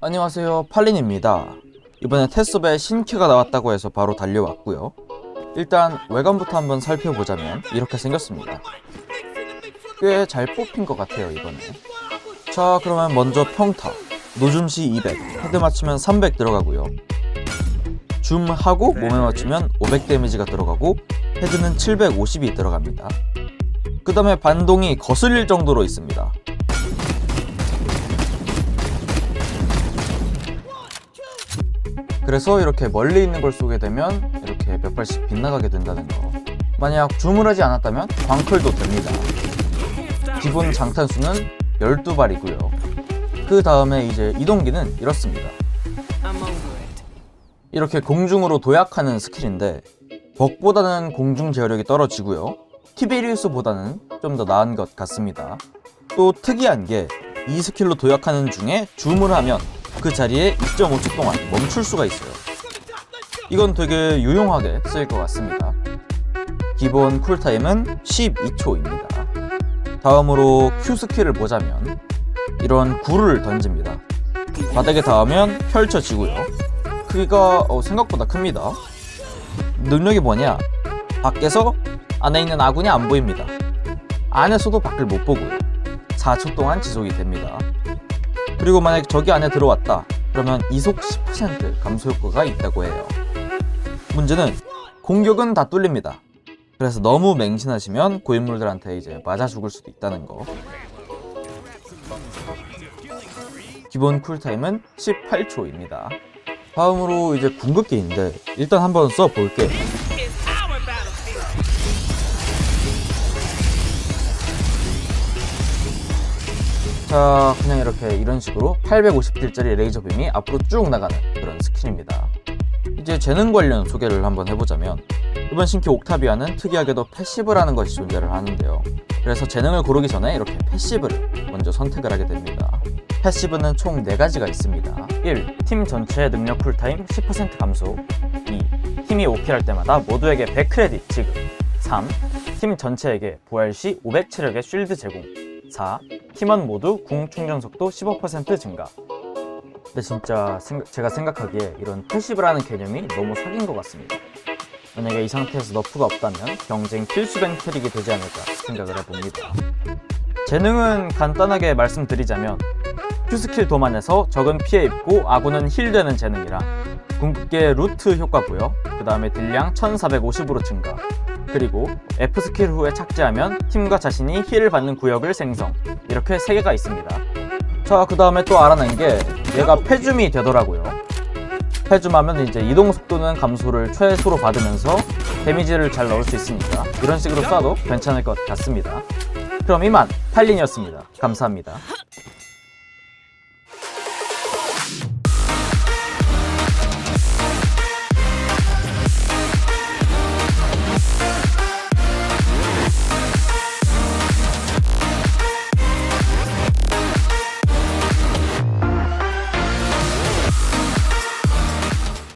안녕하세요 팔린입니다. 이번에 테스업에 신캐가 나왔다고 해서 바로 달려왔고요. 일단 외관부터 한번 살펴보자면 이렇게 생겼습니다. 꽤 잘 뽑힌 것 같아요 이번에. 자 그러면 먼저 평타. 노줌시 200 헤드 맞추면 300 들어가고요. 줌하고 몸에 맞추면 500 데미지가 들어가고 헤드는 750이 들어갑니다. 그 다음에 반동이 거슬릴 정도로 있습니다 그래서 이렇게 멀리 있는 걸 쏘게 되면 이렇게 몇 발씩 빗나가게 된다는 거. 만약 줌을 하지 않았다면 광클도 됩니다. 기본 장탄수는 12발이고요. 그 다음에 이제 이동기는 이렇습니다. 이렇게 공중으로 도약하는 스킬인데 벅보다는 공중 제어력이 떨어지고요. 티베리우스보다는 좀 더 나은 것 같습니다. 또 특이한 게 이 스킬로 도약하는 중에 줌을 하면 그 자리에 2.5초 동안 멈출 수가 있어요. 이건 되게 유용하게 쓰일 것 같습니다. 기본 쿨타임은 12초입니다. 다음으로 Q 스킬을 보자면 이런 굴을 던집니다. 바닥에 닿으면 펼쳐지고요. 크기가 어, 생각보다 큽니다. 능력이 뭐냐? 밖에서 안에 있는 아군이 안 보입니다. 안에서도 밖을 못 보고요. 4초 동안 지속이 됩니다. 그리고 만약 저기 안에 들어왔다. 그러면 이속 10% 감소 효과가 있다고 해요. 문제는 공격은 다 뚫립니다. 그래서 너무 맹신하시면 고인물들한테 이제 맞아 죽을 수도 있다는 거. 기본 쿨타임은 18초입니다. 다음으로 이제 궁극기인데 일단 한번 써볼게요. 자, 그냥 이렇게 이런 식으로 850딜짜리 레이저 빔이 앞으로 쭉 나가는 그런 스킬입니다. 이제 재능 관련 소개를 한번 해보자면 이번 신캐 옥타비아는 특이하게도 패시브라는 것이 존재를 하는데요. 그래서 재능을 고르기 전에 이렇게 패시브를 먼저 선택을 하게 됩니다. 패시브는 총 4가지가 있습니다. 1. 팀 전체의 능력 쿨타임 10% 감소 2. 팀이 5킬 할 때마다 모두에게 100크레딧 지급 3. 팀 전체에게 부활 시 500체력의 쉴드 제공 4. 팀원 모두 궁 충전 속도 15% 증가. 근데 진짜 생- 제가 생각하기에 이런 패시브라는 개념이 너무 사기인 것 같습니다. 만약에 이 상태에서 너프가 없다면 경쟁 필수뱅 캐릭이 되지 않을까 생각을 해봅니다. 재능은 간단하게 말씀드리자면 Q스킬 도만에서 적은 피해 입고 아군은 힐되는 재능이라 궁극기의 루트 효과고요. 그 다음에 딜량 1450으로 증가. 그리고 F 스킬 후에 착지하면 팀과 자신이 힐을 받는 구역을 생성. 이렇게 3개가 있습니다. 자, 그 다음에 또 알아낸 게 얘가 패줌이 되더라고요. 패줌하면 이제 이동 속도는 감소를 최소로 받으면서 데미지를 잘 넣을 수 있으니까 이런 식으로 쏴도 괜찮을 것 같습니다. 그럼 이만 팔린이었습니다. 감사합니다.